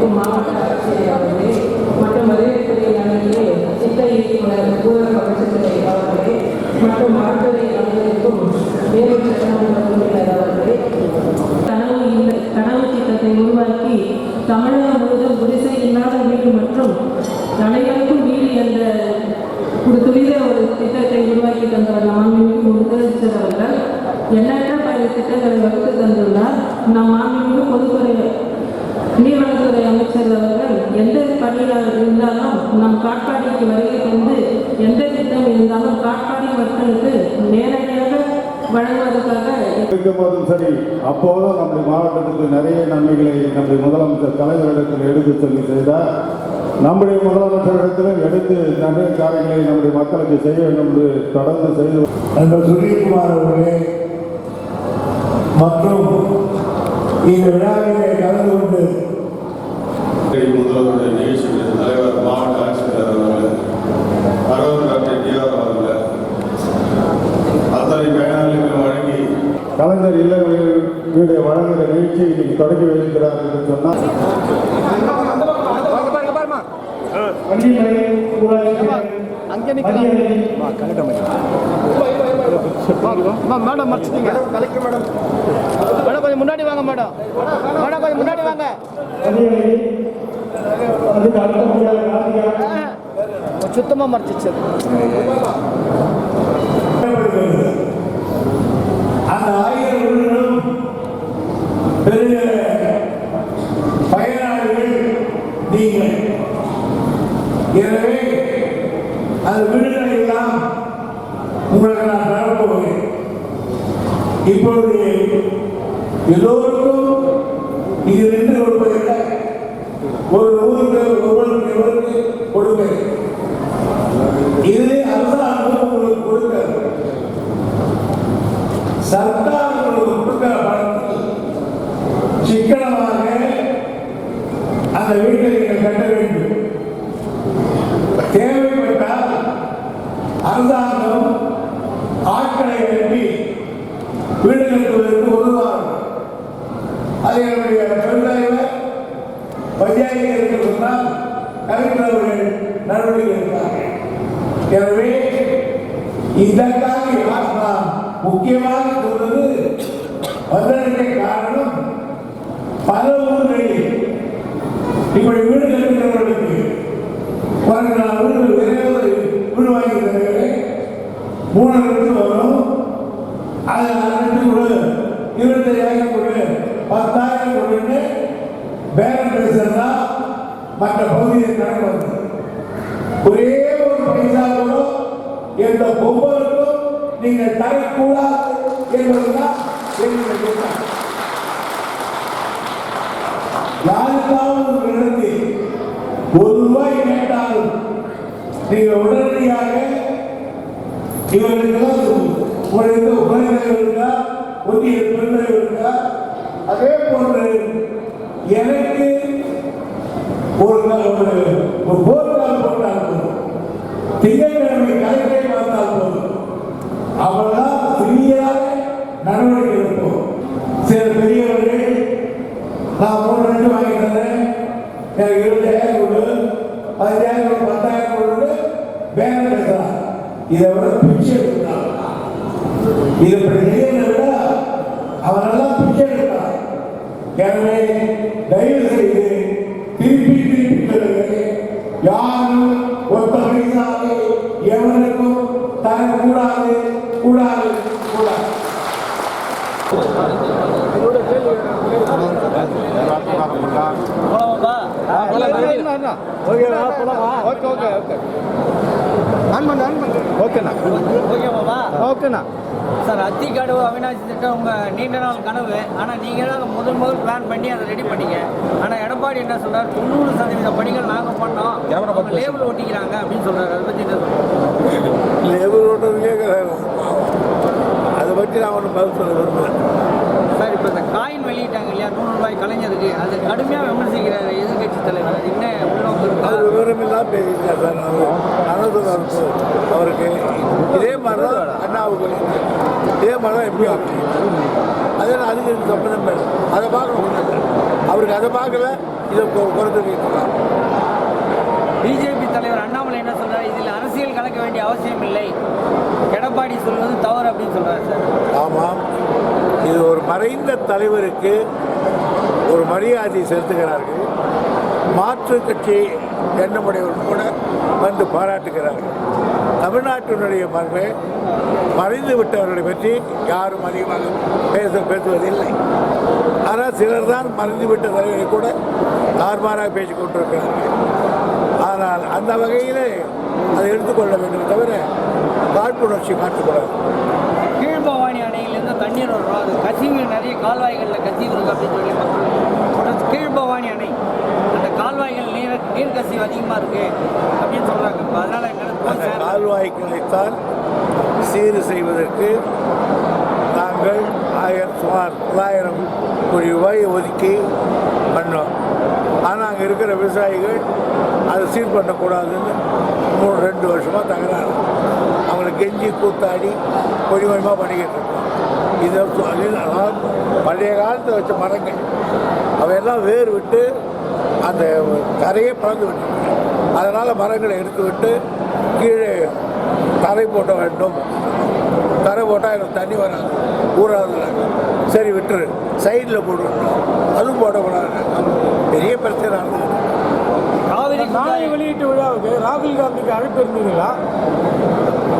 இருக்கும் மாவட்ட ஆட்சியர் அவர்களே மற்றும் மதுரைத்துறை அணியிலே சித்த இயக்குனர் பூர பகச்சுத்துறை அவர்களே மற்றும் மருத்துவரை அனைவருக்கும் வேலூர் சட்டமன்ற உறுப்பினர் அவர்களே கனவு இல்லை. கனவு திட்டத்தை உருவாக்கி தமிழகம் முழுவதும் குடிசை இல்லாத வீடு மற்றும் அனைவருக்கும் வீடு என்ற ஒரு துரித ஒரு திட்டத்தை உருவாக்கி தந்தவர் மாண்புமிகு முதலமைச்சர் அவர்கள் எண்ணற்ற பல திட்டங்களை வகுத்து தந்துள்ளார் நம் மாண்புமிகு பொதுத்துறை நீர்வளத்துறை அமைச்சர் அவர்கள் எந்த பணியாக இருந்தாலும் நம் காட்பாடிக்கு வருகை தந்து எந்த திட்டம் இருந்தாலும் காட்பாடி மக்களுக்கு நேரடியாக வழங்குவதற்காக போதும் சரி அப்போதும் நம்முடைய மாவட்டத்துக்கு நிறைய நன்மைகளை நம்முடைய முதலமைச்சர் தலைவரிடத்தில் எடுத்துச் சொல்லி செய்தார். நம்முடைய முதலமைச்சரிடத்திலும் எடுத்து நிறைய காரியங்களை நம்முடைய மக்களுக்கு செய்ய வேண்டும் என்று தொடர்ந்து செய்து நண்பர் சுரேஷ்குமார் அவர்களே மற்றும் இந்த விழாவிலே கலந்து கொண்டு முதல்வருடைய நிகழ்ச்சிகளின் தலைவர் மாவட்ட ஆட்சித்தலைவர் அவர்கள் அரவர் டாக்டர் டிஆர் அவர்கள் அத்தனை பயனாளிகளுக்கு வழங்கி கலைஞர் இல்லங்களில் வீடு வழங்குகிற நிகழ்ச்சி இன்னைக்கு தொடங்கி வைக்கிறார் என்று சொன்னால் மேடம் மறைச்சிட்டீங்க மேடம் கொஞ்சம் முன்னாடி வாங்க மேடம் மேடம் கொஞ்சம் முன்னாடி வாங்க சுத்தமா மறைச்சிச்சு. அந்த பெரிய பயனாளிகள் நீங்கள். எனவே அது வீடுகளை எல்லாம் உங்களுக்கு நான் தரப்போகிறேன். இப்பொழுது எல்லோருக்கும் இது நின்று கொடுப்பதில்லை ஒரு ஊருக்கு ஒவ்வொரு இவருக்கு கொடுங்க இது அதுதான் உங்களுக்கு கொடுக்கிறது சர்க்கார் கொடுக்கிற பணத்தில் சிக்கனமாக அந்த வீட்டை நீங்கள் கட்ட வேண்டும் தேவைப்பட்டால் அரசாங்கம் ஆட்களை அனுப்பி வீடு கட்டுவதற்கு உதவார்கள் அது என்னுடைய பெருந்தலைவர் பஞ்சாயத்து சொன்னால் கலெக்டர் அவர்கள் நடவடிக்கை எடுத்தார்கள் எனவே இதற்காக நான் முக்கியமாக சொல்வது வந்ததற்கு காரணம் பல ஊர்களில் இப்படி வீடு கட்டுகிறவர்களுக்கு நான் வீடு ஒரு வீடு வாங்கி தருகிறேன் மூணு லட்சம் வரும். அதை நாலு கொடு இருபத்தையாயிரம் கொடு பத்தாயிரம் கொடுன்னு பேரம் பேசுறதா மற்ற பகுதியில் கணக்கு தரக்கூடாது என்பதுதான் என்னுடைய யாருக்காவது ஒரு ஒரு ரூபாய் கேட்டாலும் நீங்கள் உடனடியாக இவர்களுக்கெல்லாம் உங்களுக்கு உபநிலையம் இருக்கா ஒன்றிய பெருநிலையம் இருக்கா அதே போன்று எனக்கு ஒரு ஒரு ஒரு போர்க்கால் போட்டால் போதும் திங்கட்கிழமை கலெக்டரை பார்த்தால் போதும் அவர்தான் ஃப்ரீயாக நடவடிக்கை எடுப்போம். சில பெரியவர்கள் நான் மூணு ரெண்டு வாங்கி எனக்கு இருபதாயிரம் கொடு. பதினஞ்சாயிரம் கொடு பத்தாயிரம் கொடு இதை விட பிச்சை எடுக்கிறான். இது இப்படி விட அவனெல்லாம் பிச்சை எடுக்கிறான். எனவே தயவு செய்து திருப்பி திருப்பி சொல்லுகிறேன் யாரும் ஒத்த பைசாவை எவனுக்கும் தரக்கூடாது. கூடாது கூடாது ஓகே ஓகே ஓகேண்ணா ஓகேவாப்பா ஓகேண்ணா சார் அத்திக்காடு அவினாசி திட்டம் உங்கள் நீண்ட நாள் கனவு ஆனால் நீங்கள் தான் அதை முதல் முதல் பிளான் பண்ணி அதை ரெடி பண்ணீங்க ஆனால் எடப்பாடி என்ன சொல்கிறார் தொண்ணூறு சதவீத பணிகள் நாங்கள் பண்ணோம் அவங்க லேபிள் ஒட்டிக்கிறாங்க அப்படின்னு சொல்றாரு அதை பற்றி என்ன சொல்றீங்க? நான் ஒன்றும் பதில் சொல்ல விரும்புகிறேன் சார் இப்போ இந்த காயின் வெளியிட்டாங்க இல்லையா? நூறு ரூபாய் கலைஞருக்கு. அது கடுமையாக விமர்சிக்கிறார் எதிர்கட்சி தலைவர். என்ன இருக்கா அது பேசியிருக்கார் சார். நல்லது அவருக்கு இதே மாதிரி தான் அண்ணாவுக்கு இதே மாதிரி தான் எப்படி ஆகும் அதே நான் அதுக்கு இல்லை. அதை பார்க்கணும் அவருக்கு அதை பார்க்கல இதை குறைத்து வைக்கலாம் பிஜேபி தலைவர் அண்ணாமலை என்ன சொல்றாரு? இதில் அரசியல் கலக்க வேண்டிய அவசியம் இல்லை. எடப்பாடி சொல்வது தவறு அப்படின்னு சொல்றாரு சார். ஆமாம் இது ஒரு மறைந்த தலைவருக்கு ஒரு மரியாதை செலுத்துகிறார்கள். மாற்று கட்சி எண்ணமுடையவர் கூட வந்து பாராட்டுகிறார்கள். தமிழ்நாட்டினுடைய மரபை மறைந்து விட்டவர்களை பற்றி யாரும் அதிகமாக பேச பேசுவதில்லை. ஆனால் சிலர் தான் மறைந்து விட்ட தலைவரை கூட தார்மாராக பேசிக் கொண்டிருக்கிறார்கள். ஆனால் அந்த வகையில் அதை எடுத்துக்கொள்ள வேண்டும் தவிர காழ்ப்புணர்ச்சி காட்டக்கூடாது. கீழ்பவானி அணையிலேருந்து தண்ணீர் வரும். அது கசிவு நிறைய கால்வாய்களில் கசிவு இருக்கு அப்படின்னு சொல்லி மக்கள் கீழ்பவானி அணை அந்த கால்வாய்கள் நீர் நீர் கசிவு அதிகமாக இருக்கு அப்படின்னு சொல்றாங்க. இப்போ அதனால எங்களுக்கு கால்வாய்களைத்தான் சீர் செய்வதற்கு நாங்கள் ஆயிரம் சுமார் தொள்ளாயிரம் கோடி ரூபாய் ஒதுக்கி பண்ணோம். ஆனால் அங்கே இருக்கிற விவசாயிகள் அதை சீர் பண்ணக்கூடாதுன்னு மூணு ரெண்டு வருஷமாக தகராறு. அவங்களை கெஞ்சி கூத்தாடி கொஞ்சம் கொஞ்சமாக பண்ணிக்கிட்டு இருக்கோம் இதை அதாவது பழைய காலத்தில் வச்ச மரங்கள். அவையெல்லாம் வேர் விட்டு அந்த தரையே பறந்து விட்டு அதனால் மரங்களை எடுத்து விட்டு கீழே தரை போட்ட வேண்டும். தரை போட்டால் எனக்கு தண்ணி வராது ஊறாதுனாங்க சரி விட்டுரு. சைடில் போடுவோம் அதுவும் போடக்கூடாது. பெரிய பிரச்சனை நடந்தது. காவிரி நாணய வெளியீட்டு விழாவுக்கு ராகுல் காந்திக்கு அழைப்பு இருந்ததுங்களா?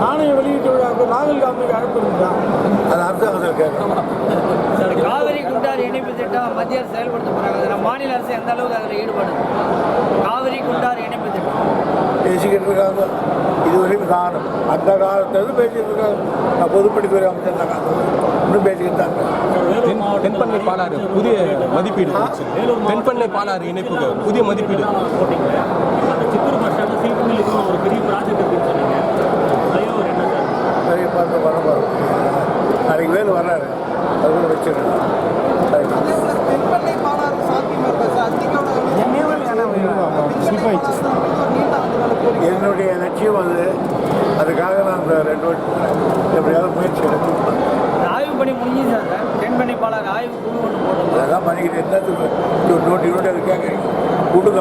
நாணய வெளியீட்டு விழாவுக்கு ராகுல் காந்திக்கு அழைப்பு இருந்ததா? அது அரசாங்கத்தில் கேட்கணும் காவிரி குண்டார் இணைப்பு திட்டம் மத்திய அரசு செயல்படுத்த போறாங்க. அதுல மாநில அரசு எந்த அளவுக்கு அதில் ஈடுபடுது? காவிரி குண்டார் இணைப்பு திட்டம். பேசிக்கிட்டு இருக்காங்க. இதுவரைக்கும் காணும். அந்த காலத்துலேருந்து பேசிக்கிட்டு இருக்காங்க. நான் பொதுப்பணித்துறை அமைச்சர் தான் இன்னும் பேசிக்கிட்டு தான் இருக்கேன் தென் தென்பண்ணை பாலாறு புதிய மதிப்பீடு தென்பண்ணை பாலாறு இணைப்புக்கு புதிய மதிப்பீடு. அந்த சித்தூர் பஸ் ஸ்டாண்ட் சில்க் மில்லுக்கு ஒரு பெரிய ப்ராஜெக்ட் இருக்குன்னு சொன்னீங்க ஃப்ளைஓவர் என்ன சார் நிறைய பார்த்து பண்ண போகிறோம் நாளைக்கு வேலை வர்றாரு அது கூட வச்சிருக்கேன் தென்பண்ணை பாலாறு சாத்தியமா இருக்கா சார் என்னுடைய லட்சியம் அது அதுக்காக நான் அந்த ரெண்டு வருஷம் எப்படியாவது முயற்சி எடுத்து ஆய்வு பணி முடிஞ்சுது சார் தென்பண்ணை பாலாறு ஆய்வு குழு ஒன்று போட்டோம் நோட்டி நோட்டி அது கொடுங்க.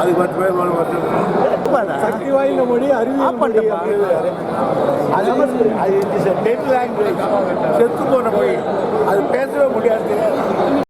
அதுக்கு பத்து பேர் மேலே வந்து சக்தி வாய்ந்த மொழி அது அது லாங்குவேஜ் செத்து போன மொழி. அது பேசவே முடியாது.